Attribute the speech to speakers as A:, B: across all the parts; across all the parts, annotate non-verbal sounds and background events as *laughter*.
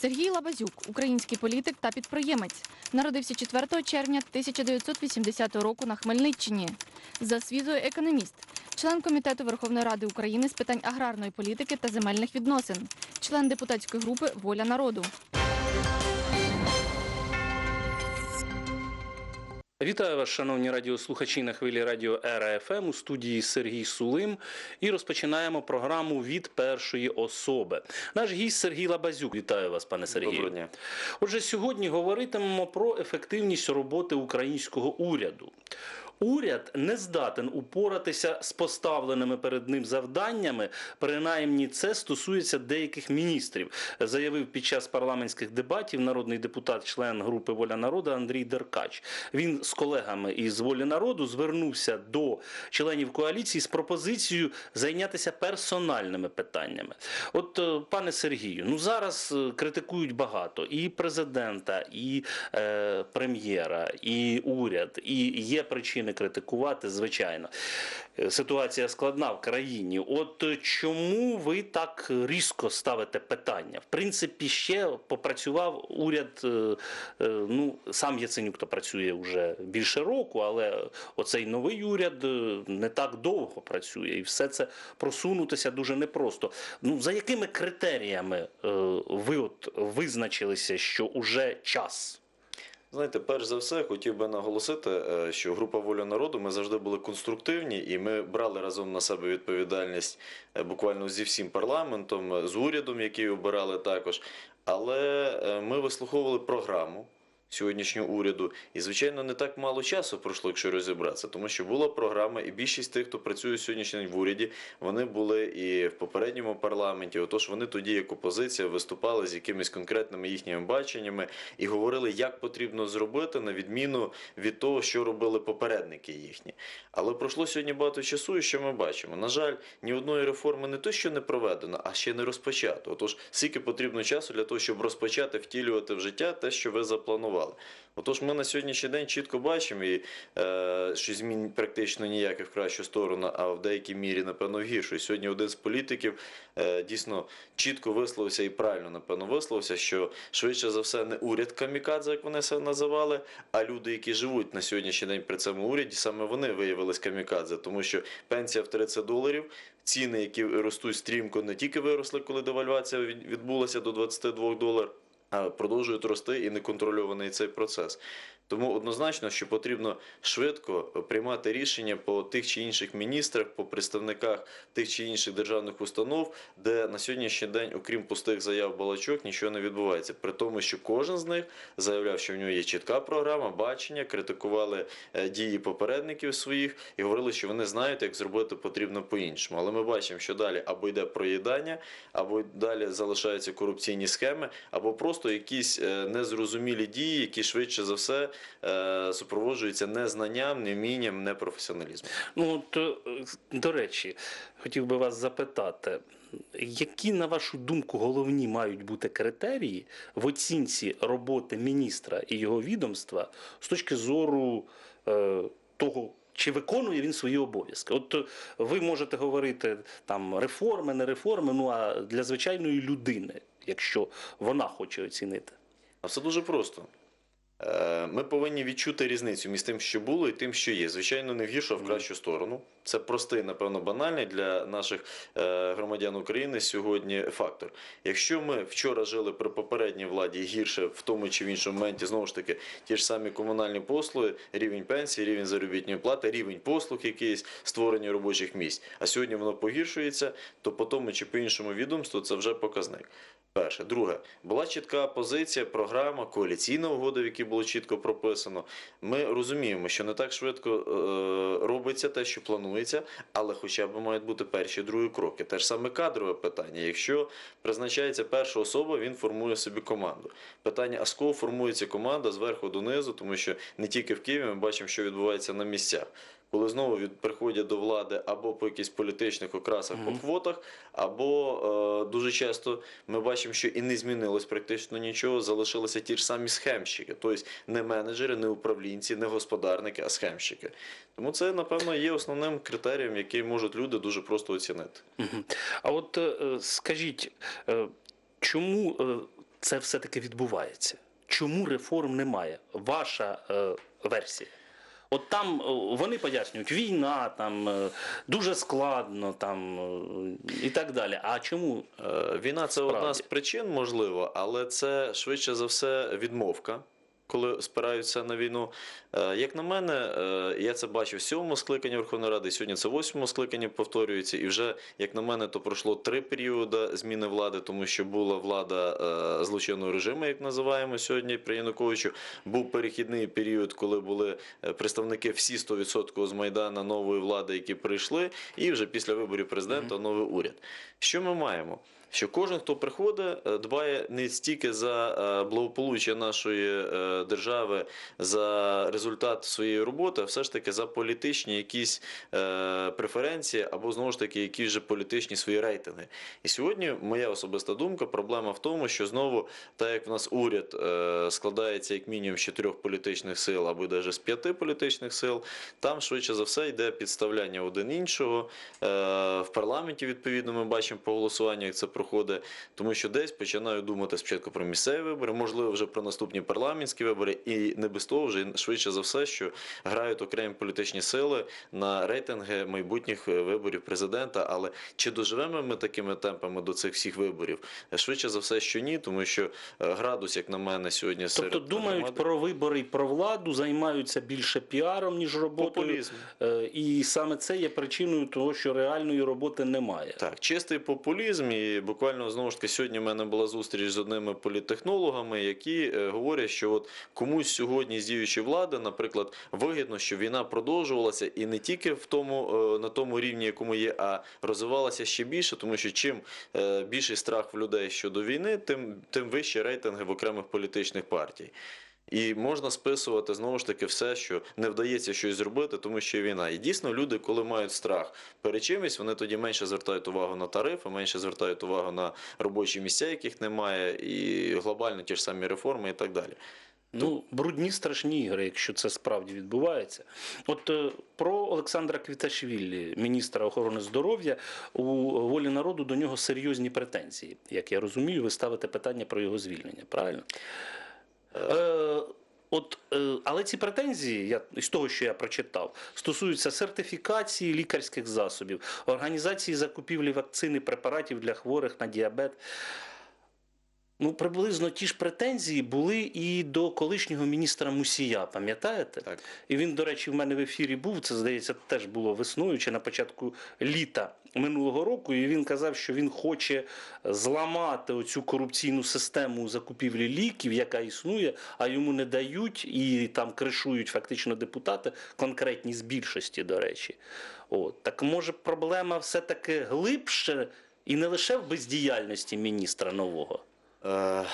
A: Сергій Лабазюк, український політик та підприємець, народився 4 червня 1980 року на Хмельниччині. За освітою економіст, член комітету Верховної Ради України з питань аграрної політики та земельних відносин, член депутатської групи Воля народу.
B: Вітаю вас, шановні радіослухачі на хвилі радіо РФМ у студії Сергій Сулим. І розпочинаємо програму від першої особи. Наш гість Сергій Лабазюк. Вітаю вас, пане Сергію.
C: Доброго дня.
B: Отже, сьогодні говоритимемо про ефективність роботи українського уряду. Уряд не здатен упоратися з поставленими перед ним завданнями. Принаймні, це стосується деяких міністрів, заявив під час парламентських дебатів народний депутат, член групи Воля народу Андрій Деркач. Він з колегами із волі народу звернувся до членів коаліції з пропозицією зайнятися персональними питаннями. От, е, пане Сергію, ну зараз е, критикують багато і президента, і е, прем'єра, і уряд, і є причини критикувати, звичайно. Е, Ситуація складна в країні. От е, чому ви так різко ставите питання? В принципі, ще попрацював уряд. е, Ну сам Яценюк то працює вже більше року, але оцей новий уряд не так довго працює, і все це просунутися дуже непросто. Ну за якими критеріями ви от визначилися, що уже час?
C: Знаєте, перш за все, хотів би наголосити, е, що група воля народу ми завжди були конструктивні, і ми брали разом на себе відповідальність е, буквально зі всім парламентом, е, з урядом, який обирали також. Але ми вислуховували програму. Сьогоднішнього уряду, і звичайно, не так мало часу пройшло, якщо розібратися, тому що була програма, і більшість тих, хто працює сьогоднішній в уряді, вони були і в попередньому парламенті. Отож, вони тоді, як опозиція, виступали з якимись конкретними їхніми баченнями і говорили, як потрібно зробити, на відміну від того, що робили попередники їхні. Але пройшло сьогодні багато часу, і що ми бачимо? На жаль, ні одної реформи не то, що не проведено, а ще не розпочато. Отож, скільки потрібно часу для того, щоб розпочати втілювати в життя те, що ви запланували. Отож, ми на сьогоднішній день чітко бачимо, і, е, що змін практично ніяких в кращу сторону, а в деякій мірі, напевно, в гіршу. І сьогодні один з політиків е, дійсно чітко висловився і правильно, напевно, висловився, що швидше за все не уряд камікадзе, як вони себе називали, а люди, які живуть на сьогоднішній день при цьому уряді, саме вони виявились камікадзе, тому що пенсія в 30 доларів, ціни, які ростуть стрімко, не тільки виросли, коли девальвація відбулася до 22 доларів, продовжують рости і неконтрольований цей процес. Тому однозначно, що потрібно швидко приймати рішення по тих чи інших міністрах, по представниках тих чи інших державних установ, де на сьогоднішній день, окрім пустих заяв балачок, нічого не відбувається. При тому, що кожен з них заявляв, що в нього є чітка програма, бачення, критикували е, дії попередників своїх і говорили, що вони знають, як зробити потрібно по-іншому. Але ми бачимо, що далі або йде проїдання, або далі залишаються корупційні схеми, або просто якісь е, незрозумілі дії, які швидше за все е, супроводжуються незнанням, невмінням, непрофесіоналізмом.
B: Ну, от, е, до речі, хотів би вас запитати, які, на вашу думку, головні мають бути критерії в оцінці роботи міністра і його відомства з точки зору е, того, чи виконує він свої обов'язки? От ви можете говорити там реформи, не реформи, ну а для звичайної людини, якщо вона хоче оцінити.
C: А все дуже просто. Е, Ми повинні відчути різницю між тим, що було, і тим, що є. Звичайно, не в гіршу, а в кращу сторону. Це простий, напевно, банальний для наших е, громадян України сьогодні фактор. Якщо ми вчора жили при попередній владі гірше в тому чи в іншому моменті, знову ж таки, ті ж самі комунальні послуги, рівень пенсії, рівень заробітної плати, рівень послуг, якийсь створення робочих місць, а сьогодні воно погіршується, то по тому чи по іншому відомству це вже показник. Перше, друге, була чітка позиція, програма, коаліційна угода, в якій було чітко прописано. Ми розуміємо, що не так швидко е, робиться те, що планується, але хоча б мають бути перші другі кроки. Те ж саме кадрове питання. Якщо призначається перша особа, він формує собі команду. Питання: а з кого формується команда зверху донизу, тому що не тільки в Києві ми бачимо, що відбувається на місцях. Коли знову від приходять до влади або по якихось політичних окрасах по квотах, або е, дуже часто ми бачимо, що і не змінилось практично нічого, залишилися ті ж самі схемщики, тобто не менеджери, не управлінці, не господарники, а схемщики. Тому це, напевно, є основним критерієм, який можуть люди дуже просто оцінити.
B: Мгм. А от е, е, скажіть, е, чому е, це все-таки відбувається? Чому реформ немає? Ваша е, версія. От там е, вони пояснюють, війна, там е, дуже складно, там е, і так далі. А чому?
C: Війна це одна з причин, можливо, але це швидше за все відмовка. Коли спираються на війну, Е, як на мене, е, я це бачив в сьомому скликанні Верховної Ради, сьогодні це в восьмому скликанні повторюється. І вже, як на мене, то пройшло три періоди зміни влади, тому що була влада е, злочинного режиму, як називаємо сьогодні при Януковичу. Був перехідний період, коли були представники всі 100% з Майдана нової влади, які прийшли, і вже після виборів президента новий уряд. Що ми маємо? Що кожен, хто приходить, е, дбає не стільки за е, благополуччя нашої е, держави, за результат своєї роботи, а все ж таки за політичні якісь преференції або знову ж таки якісь же політичні свої рейтинги. І сьогодні моя особиста думка, проблема в тому, що знову, так як в нас уряд складається як мінімум з чотирьох політичних сил або навіть з п'яти політичних сил, там швидше за все йде підставляння один іншого. В парламенті відповідно ми бачимо по голосуванню, як це проходить, тому що десь починаю думати спочатку про місцеві вибори, можливо, вже про наступні парламентські вибори, і не без того вже швидше за все, що грають окремі політичні сили на рейтинги майбутніх е, виборів президента. Але чи доживемо ми такими темпами до цих всіх виборів? Швидше за все, що ні, тому що е, градус, як на мене, сьогодні серед
B: Тобто думають
C: громади-
B: про вибори і про владу, займаються більше піаром, ніж роботою.
C: популізм.
B: Е, І саме це є причиною того, що реальної роботи немає.
C: Так, чистий популізм, і буквально знову ж таки сьогодні в мене була зустріч з одними політтехнологами, які е, говорять, що от комусь сьогодні з діючої влади, наприклад, вигідно, що війна продовжувалася і не тільки в тому е, на тому рівні, якому є, а розвивалася ще більше, тому що чим е, більший страх в людей щодо війни, тим тим вищі рейтинги в окремих політичних партій. І можна списувати знову ж таки все, що не вдається щось зробити, тому що війна. І дійсно люди, коли мають страх перед чимось, вони тоді менше звертають увагу на тарифи, менше звертають увагу на робочі місця, яких немає, і глобально ті ж самі реформи і так далі.
B: Ну, брудні страшні ігри, якщо це справді відбувається. От е, про Олександра Квіташвілі, міністра охорони здоров'я, у волі народу до нього серйозні претензії. Як я розумію, ви ставите питання про його звільнення, правильно? Е, От, е, але ці претензії, я з того, що я прочитав, стосуються сертифікації лікарських засобів, організації закупівлі вакцини препаратів для хворих на діабет. Ну, приблизно ті ж претензії були і до колишнього міністра Мусія, пам'ятаєте?
C: Так.
B: І він, до речі, в мене в ефірі був. Це здається, теж було весною чи на початку літа минулого року. І він казав, що він хоче зламати оцю корупційну систему закупівлі ліків, яка існує, а йому не дають і там кришують фактично депутати, конкретні з більшості, до речі. От так може проблема все-таки глибше і не лише в бездіяльності міністра нового.
C: Е,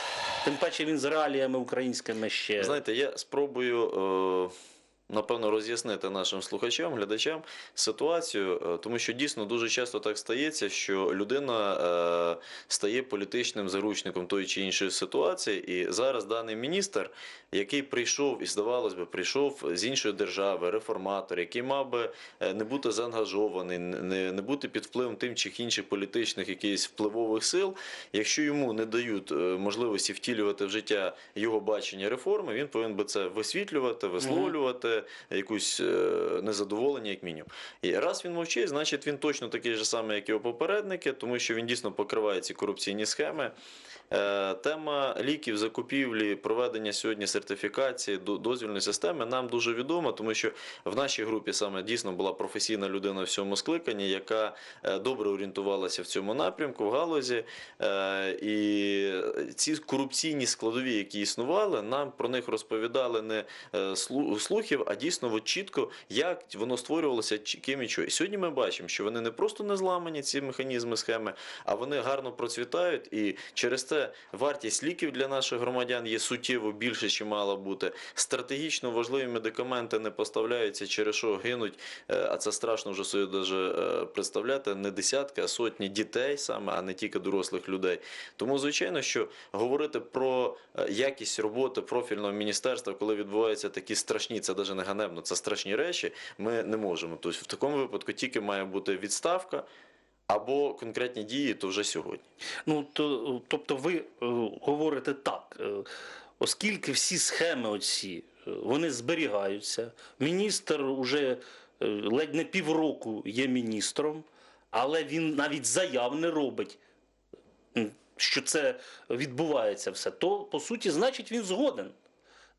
B: Тим паче він з реаліями українськими ще.
C: Знаєте, я спробую. Е... Напевно, роз'яснити нашим слухачам, глядачам ситуацію, е, тому що дійсно дуже часто так стається, що людина е, стає політичним заручником тої чи іншої ситуації. І зараз даний міністр, який прийшов і здавалось би, прийшов з іншої держави, реформатор, який мав би е, не бути заангажований, не, бути під впливом тим чи інших політичних якихось впливових сил. Якщо йому не дають можливості втілювати в життя його бачення реформи, він повинен би це висвітлювати, висловлювати якусь е, незадоволення, як мінімум. І раз він мовчить, значить він точно такий же самий, як його попередники, тому що він дійсно покриває ці корупційні схеми. Е, Тема ліків, закупівлі, проведення сьогодні сертифікації, до- дозвільної системи нам дуже відома, тому що в нашій групі саме дійсно була професійна людина в цьому скликанні, яка е, добре орієнтувалася в цьому напрямку, в галузі. І ці корупційні складові, які існували, нам про них розповідали не слухів, а дійсно от чітко, як воно створювалося, ким і що. І сьогодні ми бачимо, що вони не просто не зламані, ці механізми, схеми, а вони гарно процвітають. І через це вартість ліків для наших громадян є суттєво більше, чи мала бути. Стратегічно важливі медикаменти не поставляються, через що гинуть, е, а це страшно вже собі даже е, представляти, не десятки, а сотні дітей саме, а не тільки дорослих людей. Тому, звичайно, що говорити про е, якість роботи профільного міністерства, коли відбуваються такі страшні, це навіть не ганебно, це страшні речі, ми не можемо. Тобто в такому випадку тільки має бути відставка. або конкретні дії, то вже сьогодні.
B: Ну то, тобто, ви е, говорите так, е, оскільки всі схеми оці е, вони зберігаються, міністр уже е, ледь не півроку є міністром, але він навіть заяв не робить, що це відбувається все, то по суті, значить, він згоден.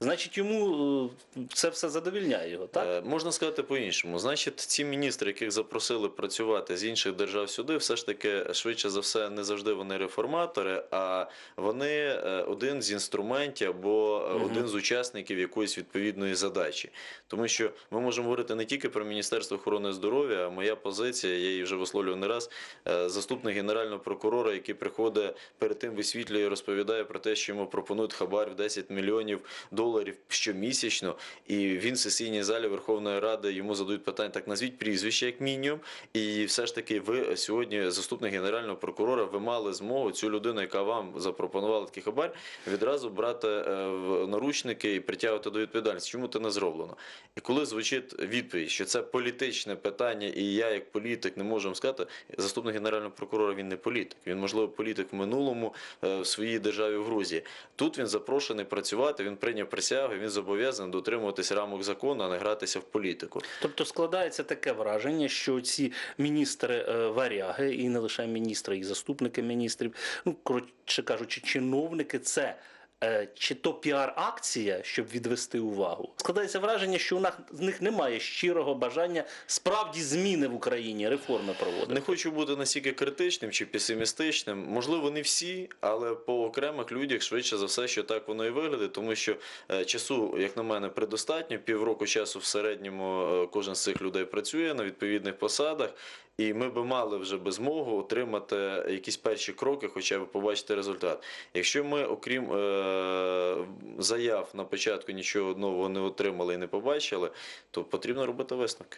B: Значить, йому е, це все задовільняє його, так?
C: Е, Можна сказати по-іншому. Значить, ці міністри, яких запросили працювати з інших держав сюди, все ж таки, швидше за все, не завжди вони реформатори, а вони е, один з інструментів або
B: Мгм.
C: один з учасників якоїсь відповідної задачі. Тому що ми можемо говорити не тільки про Міністерство охорони здоров'я, а моя позиція, я її вже висловлював не раз, заступник генерального прокурора, який приходить перед тим висвітлює, розповідає про те, що йому пропонують хабар в 10 мільйонів доларів щомісячно, і він в сесійній залі Верховної Ради йому задають питання, так назвіть прізвище як мінімум. І все ж таки, ви сьогодні, заступник генерального прокурора, ви мали змогу цю людину, яка вам запропонувала такий хабар, відразу брати е, в наручники і притягувати до відповідальності. Чому це не зроблено? І коли звучить відповідь, що це політичне питання, і я, як політик, не можу вам сказати, заступник генерального прокурора він не політик. Він, можливо, політик в минулому е, в своїй державі в Грузії. Тут він запрошений працювати, він прийняв присягу, він зобов'язаний дотримуватись рамок закону, а не гратися в політику.
B: Тобто складається таке враження, що ці міністри е, варяги, і не лише міністри, і заступники міністрів, ну коротше кажучи, чиновники, це. Е, Чи то піар-акція, щоб відвести увагу, складається враження, що у нас в них немає щирого бажання справді зміни в Україні, реформи проводити.
C: Не хочу бути настільки критичним чи песимістичним. Можливо, не всі, але по окремих людях швидше за все, що так воно і виглядає, тому що е, часу, як на мене, предостатньо. Півроку часу в середньому е, кожен з цих людей працює на відповідних посадах. І ми би мали вже би змогу отримати якісь перші кроки, хоча б побачити результат. Якщо ми, окрім е, заяв на початку нічого нового не отримали і не побачили, то потрібно робити висновки.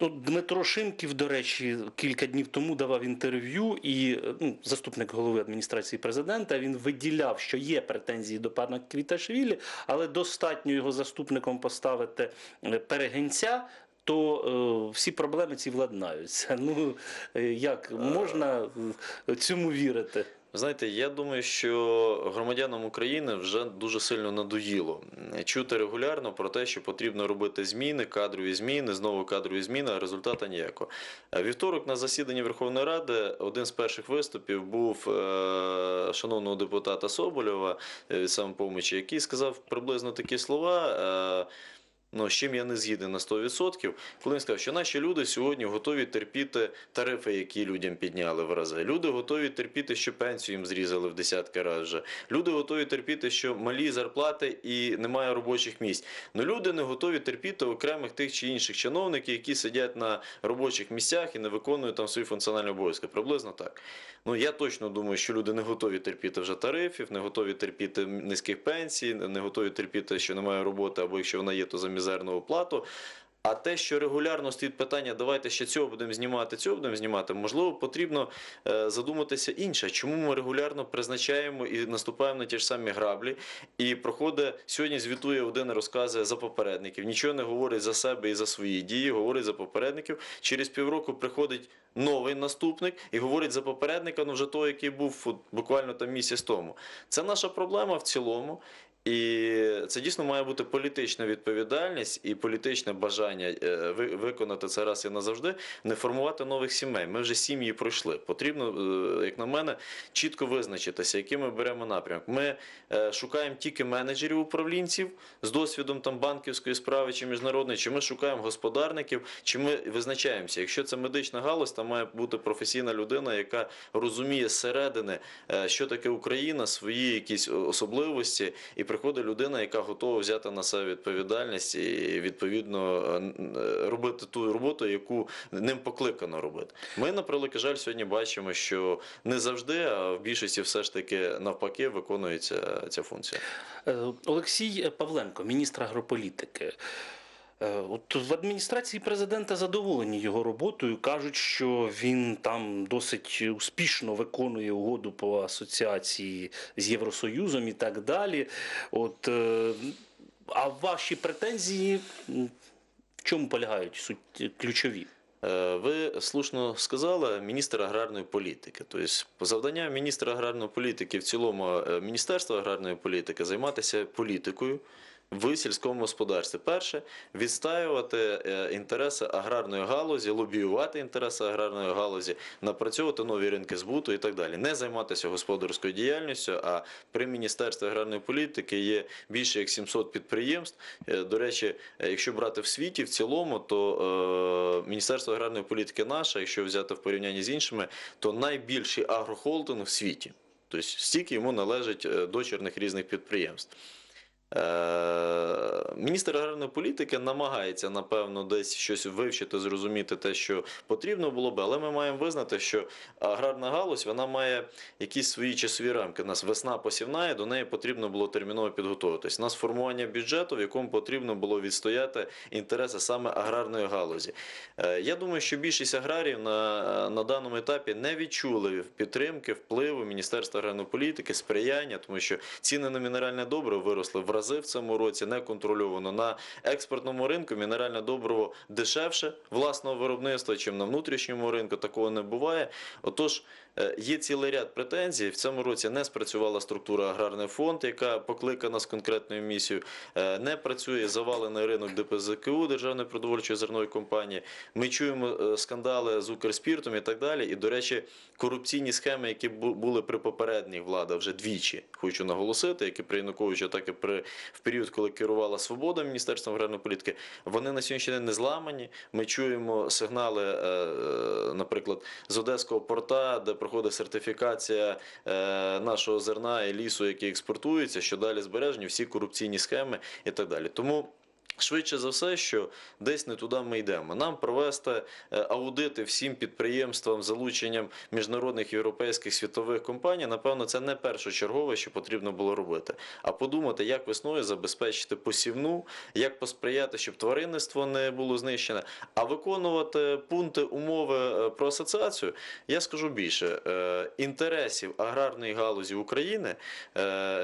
B: Ну, Дмитро Шимків, до речі, кілька днів тому давав інтерв'ю, і е, ну, заступник голови адміністрації президента він виділяв, що є претензії до пана Квіташвілі, але достатньо його заступником поставити е, перегенця. То е, всі проблеми ці владнаються. *laughs* Ну е, як можна е, цьому вірити?
C: Знаєте, я думаю, що громадянам України вже дуже сильно надоїло чути регулярно про те, що потрібно робити зміни, кадрові зміни, знову кадрові зміни, а результату ніякого. Е, Вівторок на засіданні Верховної Ради один з перших виступів був шановного депутата Соболєва від самопомочі, який сказав приблизно такі слова. Ну, з чим я не згідний на 100%, коли він сказав, що наші люди сьогодні готові терпіти тарифи, які людям підняли в рази. Люди готові терпіти, що пенсію їм зрізали в десятки разів. вже. Люди готові терпіти, що малі зарплати і немає робочих місць. Ну люди не готові терпіти окремих тих чи інших чиновників, які сидять на робочих місцях і не виконують там свої функціональні обов'язки. Приблизно так. Ну я точно думаю, що люди не готові терпіти вже тарифів, не готові терпіти низьких пенсій, не готові терпіти, що немає роботи, або якщо вона є, то за мізерну оплату. А те, що регулярно стоїть питання, давайте ще цього будемо знімати, цього будемо знімати, можливо, потрібно е, задуматися інше. Чому ми регулярно призначаємо і наступаємо на ті ж самі граблі, і проходить сьогодні звітує один розказує за попередників, нічого не говорить за себе і за свої дії, говорить за попередників. Через півроку приходить новий наступник і говорить за попередника, ну вже той, який був буквально там місяць тому. Це наша проблема в цілому. І це дійсно має бути політична відповідальність і політичне бажання е, ви- виконати це раз і назавжди, не формувати нових сімей. Ми вже сім'ї пройшли. Потрібно, е, як на мене, чітко визначитися, який ми беремо напрямок. Ми е, шукаємо тільки менеджерів управлінців з досвідом там банківської справи чи міжнародної, чи ми шукаємо господарників, чи ми визначаємося. Якщо це медична галузь, там має бути професійна людина, яка розуміє зсередини, що таке Україна, свої якісь особливості, і приходить людина, яка готова взяти на себе відповідальність і відповідно е, е, робити ту роботу, яку ним покликано робити. Ми, на превеликий жаль, сьогодні бачимо, що не завжди, а в більшості все ж таки навпаки виконується ця функція.
B: Е, Олексій Павленко, міністр агрополітики. Е, От в адміністрації президента задоволені його роботою. кажуть, що він там досить успішно виконує угоду по асоціації з Євросоюзом і так далі. От, е, а ваші претензії в чому полягають суть ключові?
C: Е, Ви слушно сказали, міністр аграрної політики. Тобто, завдання міністра аграрної політики, в цілому Міністерства аграрної політики займатися політикою. В сільському господарстві перше відстаювати е, інтереси аграрної галузі, лобіювати інтереси аграрної галузі, напрацьовувати нові ринки збуту і так далі. Не займатися господарською діяльністю. А при міністерстві аграрної політики є більше як 700 підприємств. Е, До речі, е, якщо брати в світі в цілому, то Міністерство аграрної політики наше, якщо взяти в порівнянні з іншими, то найбільший агрохолдинг в світі. Тобто стільки йому належить дочірних різних підприємств. Е, Міністр аграрної політики намагається, напевно, десь щось вивчити, зрозуміти те, що потрібно було би, але ми маємо визнати, що аграрна галузь вона має якісь свої часові рамки. У нас весна посівна, і до неї потрібно було терміново підготуватись. У нас формування бюджету, в якому потрібно було відстояти інтереси саме аграрної галузі. Е, Я думаю, що більшість аграріїв на, на даному етапі не відчули підтримки, впливу Міністерства аграрної політики, сприяння, тому що ціни на мінеральне добриво виросли в рази в цьому році, неконтрольовано. На експортному ринку мінеральне добриво дешевше власного виробництва, чим на внутрішньому ринку. Такого не буває. Отож, є цілий ряд претензій. В цьому році не спрацювала структура аграрний фонд, яка покликана з конкретною місією. Е, Не працює завалений ринок ДПЗКУ, Державної продовольчої зернової компанії. Ми чуємо е, скандали з Укрспіртом і так далі. І, до речі, корупційні схеми, які були при попередніх владах вже двічі, хочу наголосити, як і при Януковичу, так і при в період, коли керувала свобода Міністерством аграрної політики, вони на сьогоднішній день не зламані. Ми чуємо сигнали, е, е, наприклад, з Одеського порта, де проходить сертифікація е, нашого зерна і лісу, який експортується, що далі збережені всі корупційні схеми і так далі. Тому. Швидше за все, що десь не туди ми йдемо. Нам провести е, аудити всім підприємствам залученням міжнародних європейських світових компаній, напевно, це не першочергове, що потрібно було робити. А подумати, як весною забезпечити посівну, як посприяти, щоб тваринництво не було знищене, а виконувати пункти умови е, про асоціацію. Я скажу більше е, інтересів аграрної галузі України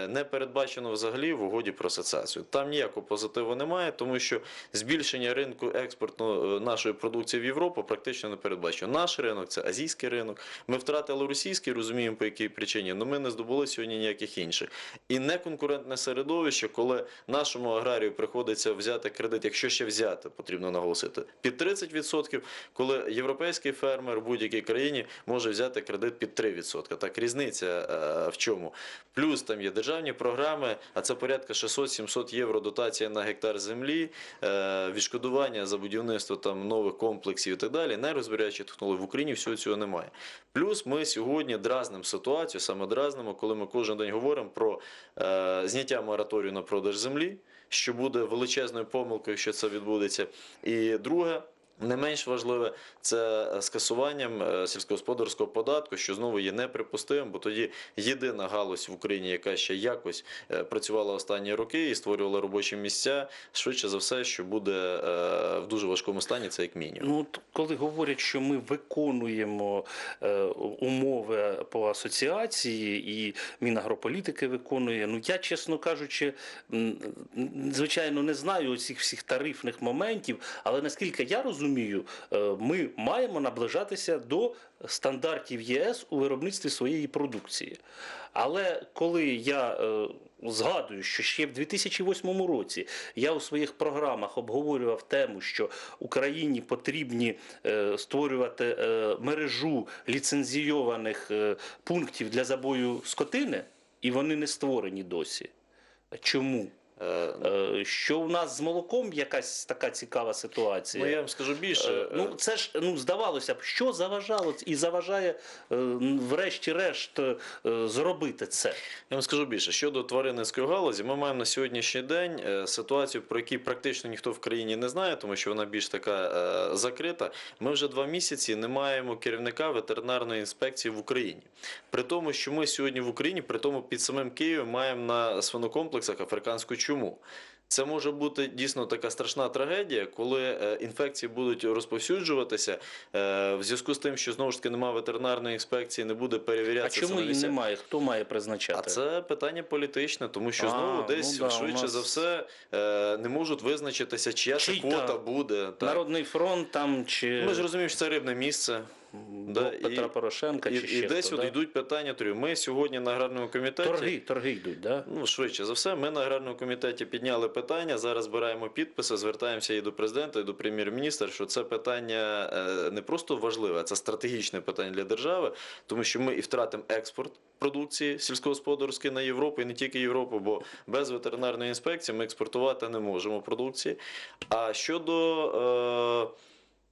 C: не передбачено взагалі в угоді про асоціацію. Там ніякого позитиву немає, тому що збільшення ринку експорту е, нашої продукції в Європу практично не передбачено. Наш ринок це азійський ринок. Ми втратили російський, розуміємо по якій причині, але ми не здобули сьогодні ніяких інших. І неконкурентне середовище, коли нашому аграрію приходиться взяти кредит, якщо ще взяти, потрібно наголосити, під 30%, коли європейський фермер в будь-якій країні може взяти кредит під 3%. Так, різниця е, в чому? Плюс там є державні програми, а це порядка 600-700 євро дотація на гектар землі, е, відшкодування за будівництво там нових комплексів і так далі. Нерозбирячі технології в Україні всього цього немає. Плюс ми сьогодні дразнимо ситуацію, саме дразнимо, коли ми кожен день говоримо про е, зняття мораторію на продаж землі, що буде величезною помилкою, якщо це відбудеться. І друге. Не менш важливе це скасуванням е, сільськогосподарського податку, що знову є неприпустимим, бо тоді єдина галузь в Україні, яка ще якось е, працювала останні роки і створювала робочі місця, швидше за все, що буде е, в дуже важкому стані, це як мінімум.
B: Ну, коли говорять, що ми виконуємо е, умови по асоціації, і Мінагрополітики виконує. Ну я, чесно кажучи, звичайно, не знаю цих всіх тарифних моментів, але наскільки я розумію, е, ми маємо наближатися до стандартів ЄС у виробництві своєї продукції. Але коли я е, згадую, що ще в 2008 році я у своїх програмах обговорював тему, що Україні потрібні е, створювати мережу ліцензійованих пунктів для забою скотини, і вони не створені досі. Чому?
C: Е,
B: Що у нас з молоком якась така цікава ситуація?
C: Ну, я вам скажу більше.
B: Е, Ну, це ж ну здавалося б, що заважало і заважає, е, врешті-решт, зробити це.
C: Я вам скажу більше щодо тваринницької галузі. Ми маємо на сьогоднішній день ситуацію, про яку практично ніхто в країні не знає, тому що вона більш така закрита. Ми вже два місяці не маємо керівника ветеринарної інспекції в Україні. При тому, що ми сьогодні в Україні, при тому під самим Києвом, маємо на свинокомплексах африканську чуму. Це може бути дійсно така страшна трагедія, коли е, інфекції будуть розповсюджуватися е, в зв'язку з тим, що знову ж таки немає ветеринарної інспекції, не буде
B: А чому її немає? Хто має призначати?
C: А це питання політичне, тому що
B: А,
C: знову десь
B: ну да,
C: швидше
B: нас-
C: за все е, не можуть визначитися, чия це квота буде. Так.
B: Народний фронт там чи
C: Ми ж розуміємо, що це рибне місце. Да,
B: Блок Петра
C: і-
B: Порошенка,
C: І,
B: чи
C: і
B: ще
C: десь
B: хто,
C: от
B: да?
C: йдуть питання. Торю. Ми сьогодні на аграрному комітеті.
B: торги, торги йдуть, да?
C: Ну, швидше за все, ми на аграрному комітеті підняли питання. Зараз збираємо підписи, звертаємося і до президента, і до прем'єр-міністра, що це питання е, не просто важливе, а це стратегічне питання для держави, тому що ми і втратимо експорт продукції сільськогосподарської на Європу, і не тільки Європу, бо без ветеринарної інспекції ми експортувати не можемо продукції. А щодо. Е,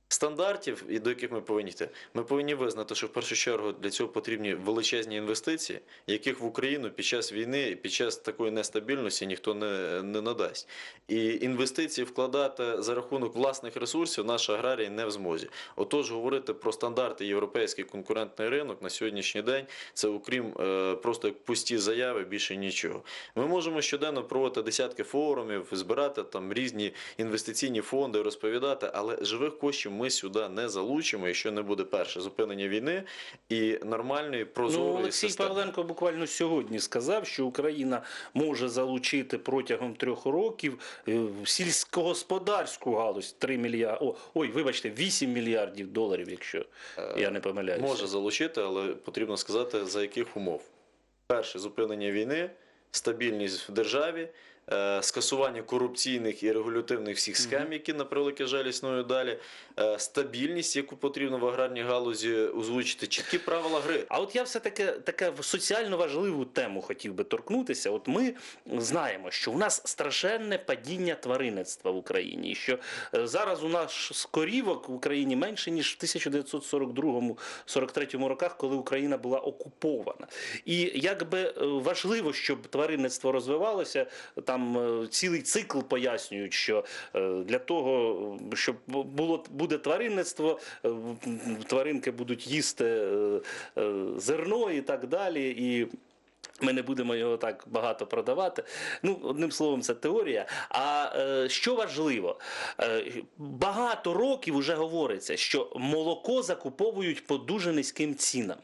C: Стандартів, і до яких ми повинні йти, ми повинні визнати, що в першу чергу для цього потрібні величезні інвестиції, яких в Україну під час війни і під час такої нестабільності ніхто не, не надасть. І інвестиції вкладати за рахунок власних ресурсів наші аграрії не в змозі. Отож, говорити про стандарти європейський конкурентний ринок на сьогоднішній день це окрім е, просто як пусті заяви, більше нічого. Ми можемо щоденно проводити десятки форумів, збирати там різні інвестиційні фонди, розповідати, але живих коштів ми сюди не залучимо, якщо не буде перше зупинення війни і нормальної прозорої
B: Ну, Олексій
C: системи.
B: Павленко буквально сьогодні сказав, що Україна може залучити протягом трьох років е, сільськогосподарську галузь 3 мільярди. Ой, вибачте, 8 мільярдів доларів, якщо я не помиляюся.
C: Е, Може залучити, але потрібно сказати, за яких умов. Перше зупинення війни, стабільність в державі, е, скасування корупційних і регулятивних всіх схем, які на превеликий жаль існують далі, е, стабільність, яку потрібно в аграрній галузі озвучити, чіткі правила гри.
B: А от я все таки таке в соціально важливу тему хотів би торкнутися. От ми знаємо, що у нас страшенне падіння тваринництва в Україні, і що е, зараз у нас скорівок в Україні менше ніж в 1942-43 роках, коли Україна була окупована. І якби е, важливо, щоб тваринництво розвивалося, там е, цілий цикл пояснюють, що е, для того, щоб було буде тваринництво, е, тваринки будуть їсти зерно і так далі. І ми не будемо його так багато продавати. Ну, одним словом, це теорія. А е, що важливо, е, багато років вже говориться, що молоко закуповують по дуже низьким цінам.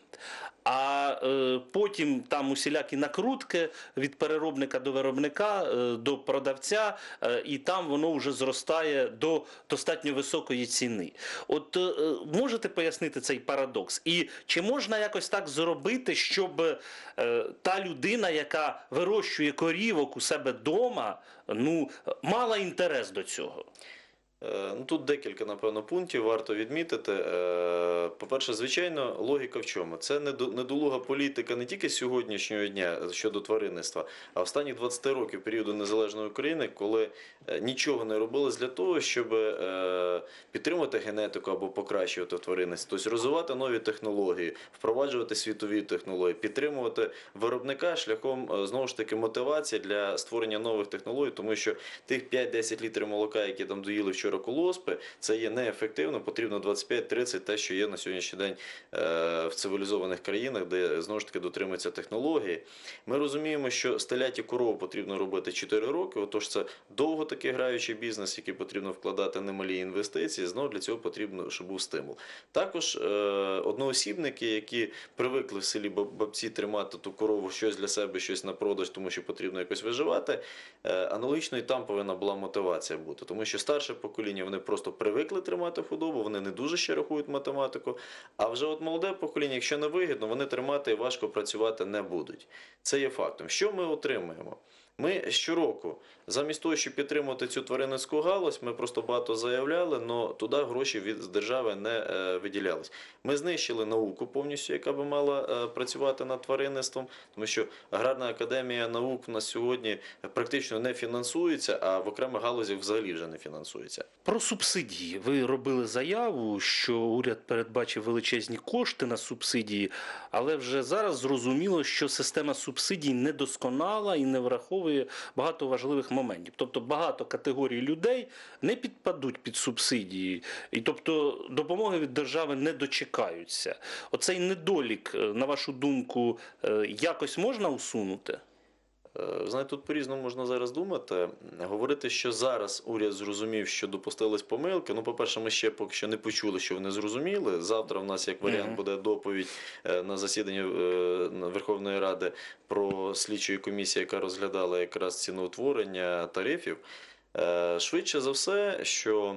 B: А е, потім там усілякі накрутки від переробника до виробника, е, до продавця, е, і там воно вже зростає до достатньо високої ціни. От е, можете пояснити цей парадокс? І чи можна якось так зробити, щоб е, та людина, яка вирощує корівок у себе вдома, ну, мала інтерес до цього?
C: Е, Ну, тут декілька, напевно, пунктів варто відмітити. Е, По-перше, звичайно, логіка в чому? Це недо- недолуга політика не тільки сьогоднішнього дня щодо тваринництва, а останніх 20 років періоду незалежної України, коли е, нічого не робилось для того, щоб підтримувати генетику або покращувати тваринництво, тобто розвивати нові технології, впроваджувати світові технології, підтримувати виробника шляхом знову ж таки мотивації для створення нових технологій, тому що тих 5-10 літрів молока, які там доїли вчора колоспи, це є неефективно. Потрібно 25-30, те, що є на сьогоднішній день е, в цивілізованих країнах, де знову ж таки дотримуються технології. Ми розуміємо, що стеляті корову потрібно робити 4 роки. Отож, це довго такий граючий бізнес, який потрібно вкладати немалі інвестиції. Знову для цього потрібно, щоб був стимул. Також е, одноосібники, які привикли в селі бабці тримати ту корову щось для себе, щось на продаж, тому що потрібно якось виживати. Е, аналогічно і там повинна була мотивація бути, тому що старше покоління вони просто привикли тримати худобу, вони не дуже ще рахують математику. А вже от молоде покоління, якщо не вигідно, вони тримати і важко працювати не будуть. Це є фактом. Що ми отримуємо? Ми щороку, замість того, щоб підтримувати цю тваринницьку галузь, ми просто багато заявляли, але туди гроші від держави не е, виділялись. Ми знищили науку повністю, яка би мала е, працювати над тваринництвом, тому що аграрна академія наук в нас сьогодні практично не фінансується, а в окремих галузях взагалі вже не фінансується.
B: Про субсидії. Ви робили заяву, що уряд передбачив величезні кошти на субсидії, але вже зараз зрозуміло, що система субсидій недосконала і не враховує багато важливих моментів. Тобто багато категорій людей не підпадуть під субсидії, і тобто допомоги від держави не дочекаються. Оцей недолік, е, на вашу думку, е, якось можна усунути?
C: Е, Знаєте, тут по-різному можна зараз думати. Говорити, що зараз уряд зрозумів, що допустились помилки. Ну, по-перше, ми ще поки що не почули, що вони зрозуміли. Завтра в нас як варіант буде доповідь е, на засіданні е, Верховної Ради про слідчої комісії, яка розглядала якраз ціноутворення тарифів. Швидше за все, що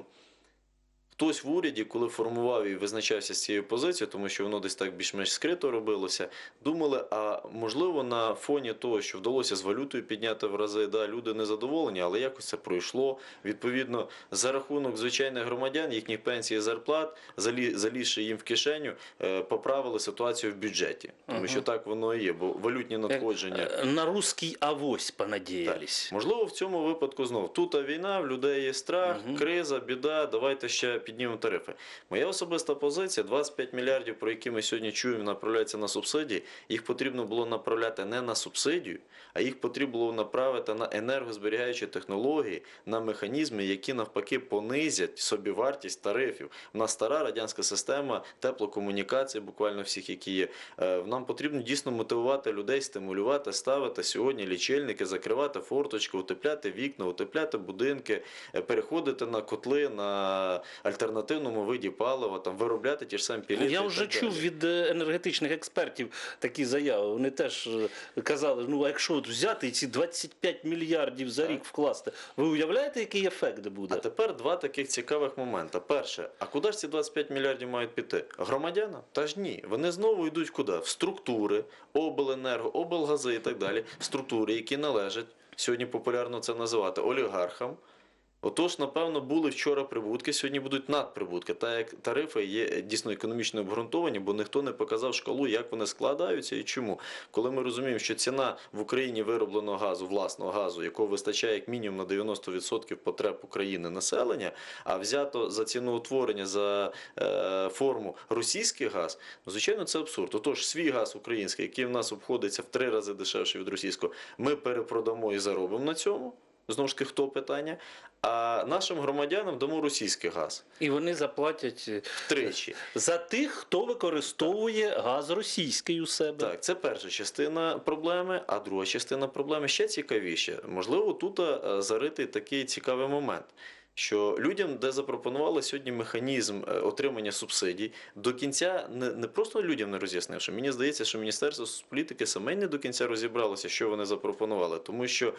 C: хтось в уряді, коли формував і визначався з цією позицією, тому що воно десь так більш-менш скрито робилося, думали, а можливо на фоні того, що вдалося з валютою підняти в рази, да, люди незадоволені, але якось це пройшло. Відповідно, за рахунок звичайних громадян, їхніх пенсій і зарплат, залі, залізши їм в кишеню, е, поправили ситуацію в бюджеті. Тому що так воно і є, бо валютні надходження.
B: Е, На русський авось понадіялись.
C: Можливо, в цьому випадку знов тут війна, в людей є страх, криза, біда. Давайте ще піднімемо тарифи. Моя особиста позиція: 25 мільярдів, про які ми сьогодні чуємо, направляються на субсидії. Їх потрібно було направляти не на субсидію, а їх потрібно було направити на енергозберігаючі технології, на механізми, які навпаки понизять собівартість тарифів. У нас стара радянська система теплокомунікацій, буквально всіх, які є. Е, Нам потрібно дійсно мотивувати людей, стимулювати, ставити сьогодні лічильники, закривати форточки, утепляти вікна, утепляти будинки, е, переходити на котли на альтернативному виді палива, там виробляти ті ж самі піліти.
B: Я вже чув
C: далі.
B: від е, енергетичних експертів такі заяви. Вони теж е, казали: ну а якщо от взяти ці 25 мільярдів за
C: Так.
B: рік вкласти, ви уявляєте, який ефект буде?
C: А тепер два таких цікавих моменти. Перше, а куди ж ці 25 мільярдів мають піти? Громадянам? Та ж ні. Вони знову йдуть куди? В структури, обленерго, облгази і так далі. Структури, які належать, сьогодні популярно це називати, олігархам. Отож, напевно, були вчора прибутки, сьогодні будуть надприбутки. Та як тарифи є дійсно економічно обґрунтовані, бо ніхто не показав шкалу, як вони складаються і чому. Коли ми розуміємо, що ціна в Україні виробленого газу, власного газу, якого вистачає як мінімум на 90% потреб України населення, а взято за ціноутворення за е, форму російський газ, ну, звичайно, це абсурд. Отож, свій газ український, який в нас обходиться в три рази дешевше від російського, ми перепродамо і заробимо на цьому. Знову ж таки, хто питання? А нашим громадянам дамо російський газ
B: І вони заплатять е,
C: втричі.
B: за тих, хто використовує газ російський у себе.
C: Так, це перша частина проблеми, а друга частина проблеми ще цікавіше. Можливо, тут е, заритий такий цікавий момент. Що людям, де запропонували сьогодні механізм е, отримання субсидій, до кінця не, не просто людям не роз'яснивши. Мені здається, що Міністерство соцполітики саме не до кінця розібралося, що вони запропонували. Тому що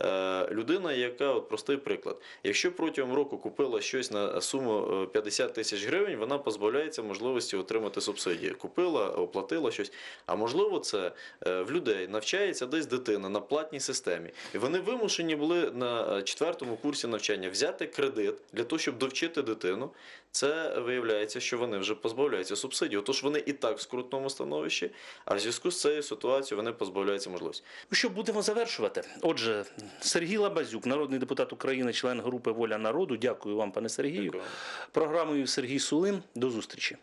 C: е, людина, яка, от простий приклад, якщо протягом року купила щось на суму е, 50 тисяч гривень, вона позбавляється можливості отримати субсидії. Купила, оплатила щось. А можливо, це е, в людей навчається десь дитина на платній системі, і вони вимушені були на е, четвертому курсі навчання взяти кредит для того, щоб довчити дитину. Це виявляється, що вони вже позбавляються субсидій. Отож вони і так в скрутному становищі, а в зв'язку з цією ситуацією вони позбавляються можливості.
B: Ну що, будемо завершувати. Отже, Сергій Лабазюк, народний депутат України, член групи Воля народу. Дякую вам, пане Сергію.
C: Дякую.
B: Програмою Сергій Сулим. До зустрічі.